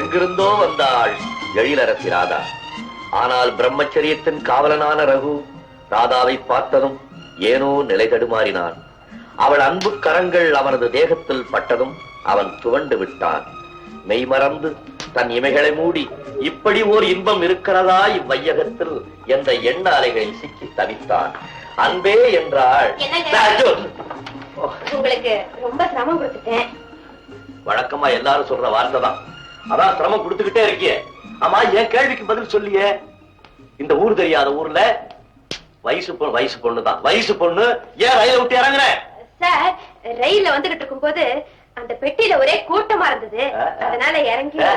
எங்கிருந்தோ வந்தாள் எழிலரசி ராதா. ஆனால் பிரம்மச்சரியத்தின் காவலனான ரகு ராதாவை பார்த்ததும் ஏனோ நிலை தடுமாறினான். அவள் அன்பு கரங்கள் அவனது தேகத்தில் பட்டதும் அவன் துவண்டு விட்டான். மெய்மறந்து தன் இமைகளை மூடி இப்படி ஓர் இன்பம் இருக்கிறதா இவ்வையகத்தில் என்ற எண்ண அலைகளில் சிக்கி தவித்தான். அன்பே என்றாள்! உங்களுக்கு ரொம்ப சிரமம் கொடுத்துட்டேன். வழக்கமா எல்லாரும் சொல்ற வார்த்தை தான். அதான் சிரமம் கொடுத்துக்கிட்டே இருக்கியே. ஆமா என் கேள்விக்கு பதில் சொல்லியே. இந்த ஊர் தெரியாத ஊர்ல வயசு பொண்ணு வயசு பொண்ணு தான் வயசு பொண்ணு ஏன் ரயில விட்டு இறங்குற? சார் ரயில்ல வந்துகிட்டு இருக்கும்போது அந்த பெட்டியில ஒரே கூட்டமா இருந்தது. அதனால இறங்கி.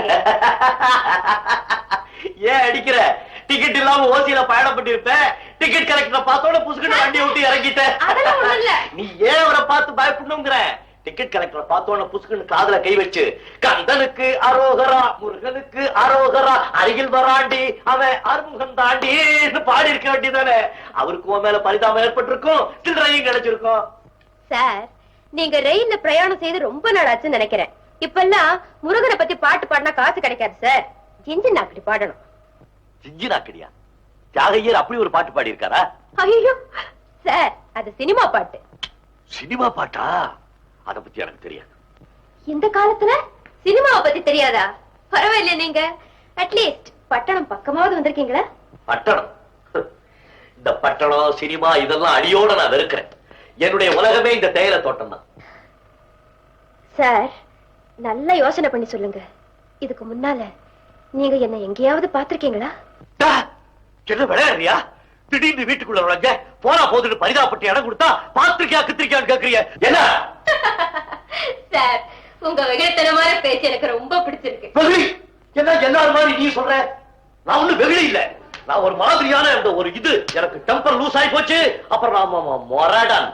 ஏன் அடிக்கிற? டிக்கெட் இல்லாம ஓசியில பயணப்பட்டு இருப்ப டிக்கெட் கரெக்டா பார்த்தோட புசுக்கிட்டு வண்டியை விட்டு இறங்கிட்ட. நீ ஏன் அவரை பார்த்து பயப்படணுங்கிற? டிக்கெட் கலெக்டரை பார்த்தோன்னு புசுக்குன்னு காதுல கை வச்சு கந்தனுக்கு அரோகரா முருகனுக்கு அரோகரா அருகில் வராண்டி அவன் அறுமுகம் தாண்டின்னு பாடி இருக்க வேண்டியதானே அவருக்கு உன் மேல பரிதாபம் ஏற்பட்டிருக்கும் சில்லறையும் கிடைச்சிருக்கும். சார் நீங்க ரயில்ல பிரயாணம் செய்து ரொம்ப நாள் ஆச்சுன்னு நினைக்கிறேன். இப்பெல்லாம் முருகனை பத்தி பாட்டு பாடினா காசு கிடைக்காது சார். இன்ஜின் அப்படி பாடணும். ஜிஞ்சி நாக்கடியா? தியாகையர் அப்படி ஒரு பாட்டு பாடி இருக்காரா ஐயோ சார் அது சினிமா பாட்டு. சினிமா பாட்டா? அத பத்தி எனக்கு தெரியாது. இந்த காலத்துல சினிமாவை பத்தி தெரியாதா? பரவாயில்ல நீங்க. அட்லீஸ்ட் பட்டணம் பக்கமாவது வந்திருக்கீங்களா? பட்டணம். இந்த பட்டணம் சினிமா இதெல்லாம் அடியோட நான் வெறுக்கிறேன். என்னுடைய உலகமே இந்த தேயிலை தோட்டம் தான். சார் நல்ல யோசனை பண்ணி சொல்லுங்க. இதுக்கு முன்னால நீங்க என்ன எங்கேயாவது பாத்திருக்கீங்களா என்ன விளையாடுறியா? திடீர்னு வீட்டுக்குள்ள நுழைஞ்ச போனா போதுன்னு பரிதாபப்பட்டு இடம் கொடுத்தா பாத்திருக்கியா கித்திரிக்கான்னு கேக்குறிய என்ன? சார் உங்க வெகுளத்தனமான பேச்சு எனக்கு ரொம்ப பிடிச்சிருக்கு. வெகுளி? என்ன எல்லாரும் மாதிரி நீ சொல்ற? நான் ஒண்ணு வெகுளி இல்ல. நான் ஒரு மாதிரியான அந்த ஒரு இது எனக்கு டெம்பர் லூஸ் ஆகி போச்சு. அப்புறம் நான் மொ- மொ- மொரடன்.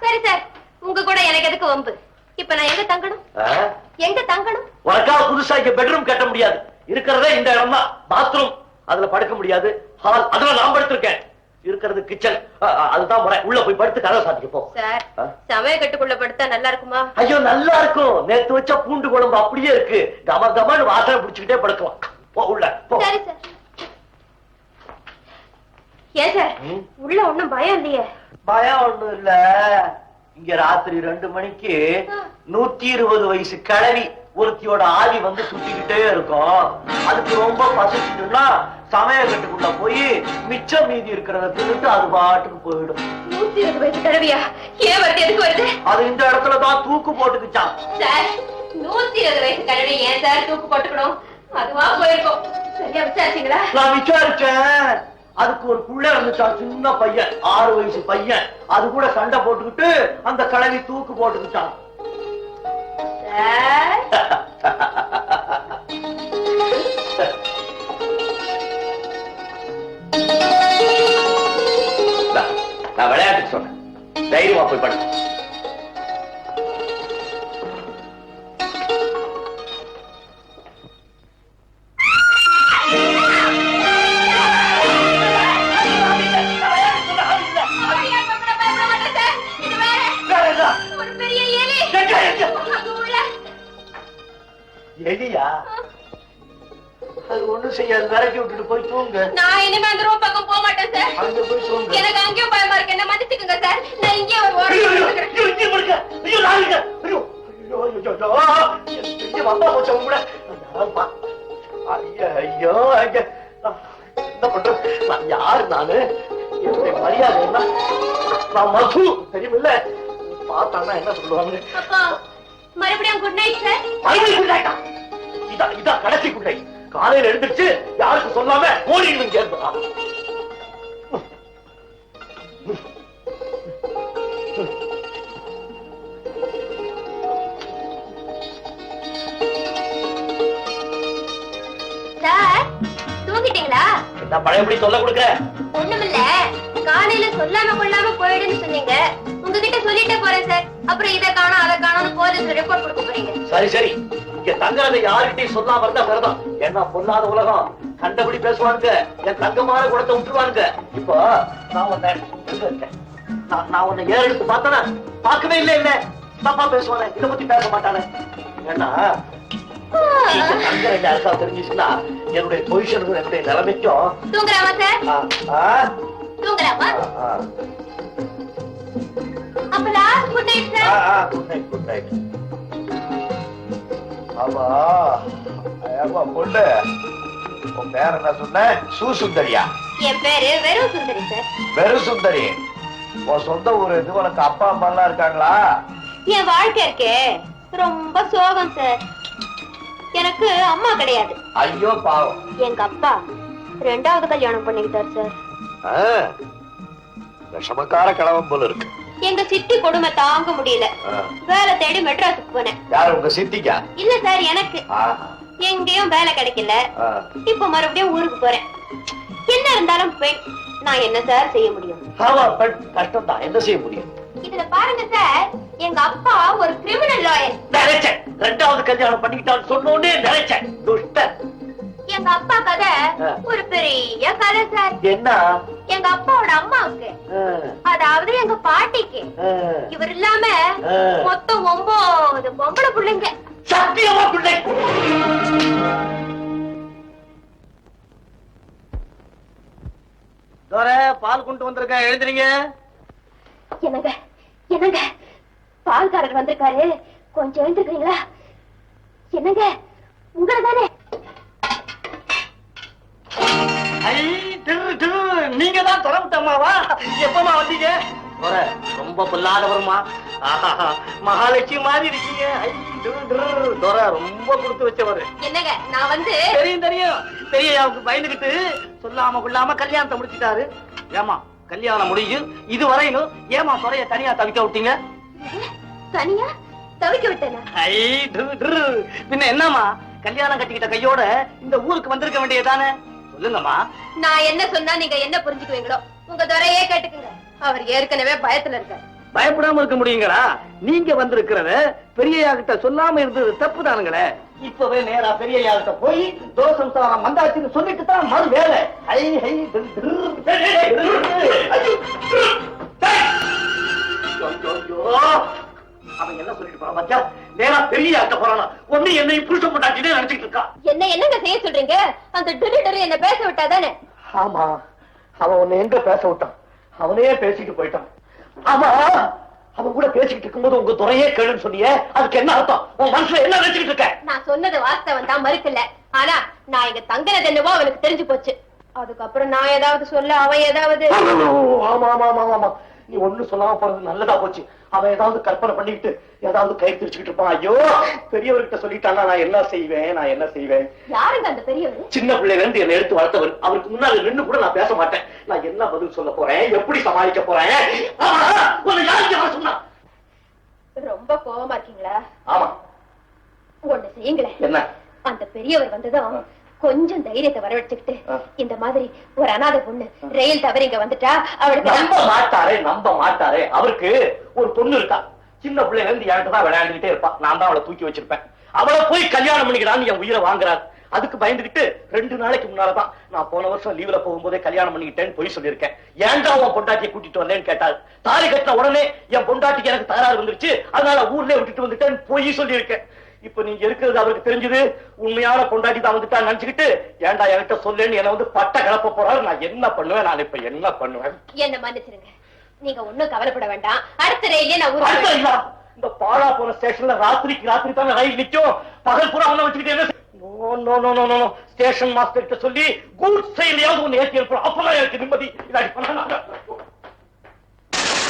சரி சார். உங்க கூட எனக்கு எதுக்கு வம்பு? இப்ப நான் எங்க தங்கணும்? எங்க தங்கணும்? உனக்காக புதுசா இங்க பெட்ரூம் கட்ட முடியாது. இருக்கிறதே இந்த இடம் தான் பாத்ரூம் அதுல படுக்க முடியாது. ஹால் அதுல நான் படுத்திருக்கேன். இருக்கிறது கிச்சன். அதுதான் முறை. உள்ள போய் படுத்து கதை சாத்திக்க போ. சார்? சமய கட்டுக்குள்ள படுத்தா நல்லா இருக்குமா? ஐயோ நல்லா இருக்கும். நேத்து வச்ச பூண்டு குழம்பு அப்படியே இருக்கு. கம கமன்னு வாசனை பிடிச்சுக்கிட்டே படுக்கலாம். போ உள்ள போ. சரி சார். ஏன் சார்? உள்ள ஒண்ணும் பயம் இல்லையே. பயம் ஒண்ணும் இல்ல. இங்க ராத்திரி ரெண்டு மணிக்கு. நூத்தி இருபது வயசு கிழவி ஒருத்தியோட ஆவி வந்து சுத்திக்கிட்டே இருக்கும். அதுக்கு ரொம்ப பசிச்சுட்டுன்னா சமயக்கட்டுக்குள்ள போய் மிச்சம் மீதி இருக்கிறத தின்னுட்டு அது பாட்டுக்கு போயிடும். நூத்தி இருபது வயசு கிழவியா ஏன் வருது? எதுக்கு வருது? அது இந்த இடத்துல தான் தூக்கு போட்டுக்குச்சான் சார் நூத்தி இருபது வயசு கிழவி ஏன் சார் தூக்கு போட்டுக்கணும்? அதுவா போயிருக்கும். சரியா விசாரிச்சீங்களா? நான் விசாரிச்சேன். அதுக்கு ஒரு புள்ள இருந்துச்சான் சின்ன பையன் ஆறு வயசு பையன். அது கூட சண்டை போட்டுக்கிட்டு அந்த கிழவி தூக்கு போட்டுக்கிட்டான் நான் விளையாட்டுக்கு சொன்னேன். தைரியமா போய் படு. வேற அது ஒண்ணும் செய்யாது விரட்டி விட்டுட்டு போய் தூங்க நான் இனிமே அந்த ரூம் பக்கம் போக மாட்டேன் சார் அங்க போய் தூங்க எனக்கு அங்கேயும் பயமா இருக்கு என்ன மன்னிச்சுக்குங்க சார் நான் இங்கே ஒரு ஓரம் ஐயோ, இருக்கிறேன். ஐயோ. ஐயோ. ஐயோ, ஐயோ, ஐயோ, வந்தா போச்சு கூட. நான் என்ன பண்றது? நான் யாரு நானு? என்னுடைய மரியாதை என்ன? நான் மது, தெரியுமில்ல? பார்த்தான்னா என்ன சொல்லுவாங்க? மறுபடியும் குட் நைட் சார் மறுபடியும் ஆ? இதான், இதான் கடைசி good night. காலையில எழுந்திருச்சு யாருக்கும் சொல்லாம ஓடிடணும் இங்க இருந்து. சார் தூங்கிட்டீங்களா? என்ன பழையபடி சொல்ல கொடுக்குற ஒண்ணுமில்ல. காலையில சொல்லாம கொள்ளாம போயிடுன்னு சொன்னீங்க. உங்ககிட்ட சொல்லிட்டே போறேன் சார். அப்புறம் இதை காணோம் அதை காணோம்னு போலீஸ் ரிப்போர்ட் கொடுக்க போறீங்க. சரி சரி. இங்க தங்கறதை யாருக்கிட்டையும் சொல்லாம இருந்தா சரிதான் ஏன்னா பொல்லாத உலகம். கண்டபடி பேசுவானுங்க. என் தங்கமான குணத்தை விட்டுருவானுங்க இப்போ நான் உன்னை? நான் நான் உன்னை ஏற எடுத்து பார்த்தனா? பார்க்கவே இல்லை என்ன? தப்பா பேசுவானே. இதை பத்தி பேச மாட்டானே. ஏன்னா தெரிஞ்சுச்சுன்னா என்னுடைய பொசிஷனுக்கும் என்னுடைய நிலைமைக்கும் தூங்கலாமா சார் ஆ, ஆ, தூங்கலாமா ஆ, ஆ. அப்ப லாஸ்ட் குட் நைட் சார் ஆ, good night, good ஆமா ஏமா பொண்ணு. உன் பேர் என்ன சொன்ன? சுசுந்தரியா? என் பேரு வெறும் சுந்தரி சார் வெறும் சுந்தரி. உன் சொந்த ஊர் இது உனக்கு அப்பா அம்மா எல்லாம் இருக்காங்களா? என் வாழ்க்கை இருக்கே. ரொம்ப சோகம் சார் எனக்கு அம்மா கிடையாது. ஐயோ பாவம். எங்க அப்பா ரெண்டாவது கல்யாணம் பண்ணிக்கிட்டார் சார் விஷமக்கார கிழவன் போல இருக்கு. எங்க சித்தி கொடுமை தாங்க முடியல. வேலை தேடி மெட்ராஸுக்கு போனேன். யார் உங்க சித்திக்கா? இல்ல சார் எனக்கு. எங்கேயும் வேலை கிடைக்கல. இப்ப மறுபடியும் ஊருக்கு போறேன். என்ன இருந்தாலும் பெண் நான் என்ன சார் செய்ய முடியும்? கஷ்டம் தான் என்ன செய்ய முடியும்? இதுல பாருங்க சார் எங்க அப்பா ஒரு கிரிமினல் லாயர் நினைச்சேன். ரெண்டாவது கல்யாணம் பண்ணிக்கிட்டான்னு சொன்ன உடனே நினைச்சேன். துஷ்டன். எங்க அப்பா கதை. ஒரு பெரிய கதை சார். என்ன? எங்க அப்பாவோட அம்மாவுக்கு. அதாவது எங்க பாட்டிக்கு. இவர் இல்லாம. மொத்தம் ஒன்பது பொம்பளை பிள்ளைங்க. சத்தியமா பிள்ளை? பால் கொண்டு வந்திருக்கேன் எழுதுறீங்க என்னங்க? என்னங்க? பால்காரர் வந்திருக்காரு. கொஞ்சம் எழுந்துக்கிறீங்களா என்னங்க? உங்களை தானே நீங்க தான் தொடர்ந்தம்மாவா எப்பமா வந்தீங்க? தோர ரொம்ப பொல்லாதவருமா? ஆஹா மகாலட்சுமி மாதிரி இருக்கீங்க. தோர ரொம்ப கொடுத்து வச்சவரு. என்னங்க நான் வந்து தெரியும் தெரியும். பெரியயாவுக்கு பயந்துகிட்டு சொல்லாம கொள்ளாம கல்யாணத்தை முடிச்சிட்டாரு. ஏமா கல்யாணம் முடிஞ்சு இது வரையிலும் ஏமா துறைய தனியா தவிக்க விட்டீங்க? தனியா? தவிக்க விட்டேனா? பின்ன என்னம்மா கல்யாணம் கட்டிக்கிட்ட கையோட இந்த ஊருக்கு வந்திருக்க வேண்டியதானே சொல்லுங்கம்மா நான் என்ன சொன்னா நீங்க என்ன புரிஞ்சுக்குவீங்களோ உங்க துறையே கேட்டுக்குங்க. அவர் ஏற்கனவே பயத்துல இருக்காரு. பயப்படாம இருக்க முடியுங்களா? நீங்க வந்திருக்கிறத பெரியய்யா கிட்ட சொல்லாம இருந்தது தப்பு தானுங்களே. இப்பவே நேரா பெரியய்யா கிட்ட போய் தோசம் சாரம் வந்தாச்சுன்னு சொல்லிட்டு தான் மறு வேலை. ஐ ஐயோ. அவன் என்ன சொல்லிட்டு போறான். பாத்தியா? நேரா பெரிய ஆக்க போறானா. ஒண்ணு என்னை நினைச்சிட்டு இருக்கா. என்ன என்னங்க செய்ய சொல்றீங்க? அந்த டிரு டிரு என்ன பேச ஆமா. அவன் உன்னை எங்க பேச விட்டான்? அவனே பேசிட்டு போயிட்டான். ஆமா. அவன் கூட பேசிக்கிட்டு இருக்கும்போது உங்க துறையே கேளுன்னு சொன்னியே. அதுக்கு என்ன அர்த்தம்? உன் மனசுல என்ன நினைச்சுக்கிட்டு இருக்க? நான் சொன்னது வாஸ்தவம் தான் மறுக்கல. ஆனா நான் இங்க தங்குறது என்னவோ அவனுக்கு தெரிஞ்சு போச்சு. அதுக்கப்புறம் நான் ஏதாவது சொல்ல அவன் ஏதாவது ஆமா ஆமா ஆமா ஆமா. நீ ஒண்ணு சொல்லாம போறது நல்லதா போச்சு. அவன் ஏதாவது கற்பனை பண்ணிக்கிட்டு ஏதாவது கை திரிச்சுக்கிட்டு இருப்பான். ஐயோ பெரியவர்கிட்ட சொல்லிட்டானா நான் என்ன செய்வேன்? நான் என்ன செய்வேன்? யாருங்க அந்த பெரியவர்? சின்ன பிள்ளைல இருந்து என்னை எடுத்து வளர்த்தவர். அவருக்கு முன்னாடி நின்னு கூட நான் பேச மாட்டேன். நான் என்ன பதில் சொல்ல போறேன்? எப்படி சமாளிக்க போறேன்? ரொம்ப கோவமா இருக்கீங்களா? ஆமா. ஒண்ணு செய்யுங்களேன். என்ன? அந்த பெரியவர் வந்ததும் கொஞ்சம் தைரியத்தை வரவழைச்சுக்கிட்டு. இந்த மாதிரி ஒரு அனாதை பொண்ணு ரயில் தவறி இங்க வந்துட்டா அவளுக்கு நம்ப மாட்டாரே நம்ப மாட்டாரே. அவருக்கு ஒரு பொண்ணு இருக்கா? சின்ன பிள்ளைல இருந்து என்கிட்ட தான் விளையாண்டுகிட்டே இருப்பா. நான் தான் அவளை தூக்கி வச்சிருப்பேன். அவளை போய் கல்யாணம் பண்ணிக்கிறான்னு என் உயிரை வாங்குறாரு. அதுக்கு பயந்துகிட்டு ரெண்டு நாளைக்கு முன்னாலதான் நான் போன வருஷம் லீவ்ல போகும்போதே கல்யாணம் பண்ணிக்கிட்டேன்னு போய் சொல்லியிருக்கேன். ஏன்டா உன் பொண்டாட்டியை கூட்டிட்டு வந்தேன்னு கேட்டாரு தாலி கட்டின உடனே என் பொண்டாட்டிக்கு எனக்கு தகராறு வந்துருச்சு. அதனால ஊர்லயே விட்டுட்டு வந்துட்டேன்னு போய் சொல்லியிருக்கேன். இப்ப நீங்க இருக்கிறது அவருக்கு தெரிஞ்சது. உண்மையான பொண்டாட்டி தான் வந்துட்டா நினைச்சுக்கிட்டு ஏன்டா என்கிட்ட சொல்லேன்னு என்ன வந்து பட்ட கிளப்ப போறாரு. நான் என்ன பண்ணுவேன்? நான் இப்ப என்ன பண்ணுவேன்? என்ன மன்னிச்சிருங்க. நீங்க ஒண்ணும் கவலைப்பட வேண்டாம். அடுத்த ரயிலே நான். இந்த பாழா போன ஸ்டேஷன்ல ராத்திரிக்கு ராத்திரி தானே ரயில் நிக்கும். பகல் பூரா அவனை வச்சுக்கிட்டு என்ன no no no no no station master கிட்ட சொல்லி குட் செயலையாவது ஒண்ணு ஏத்தி இருப்போம் அப்பதான் எனக்கு நிம்மதி. இல்லாட்டி பண்ண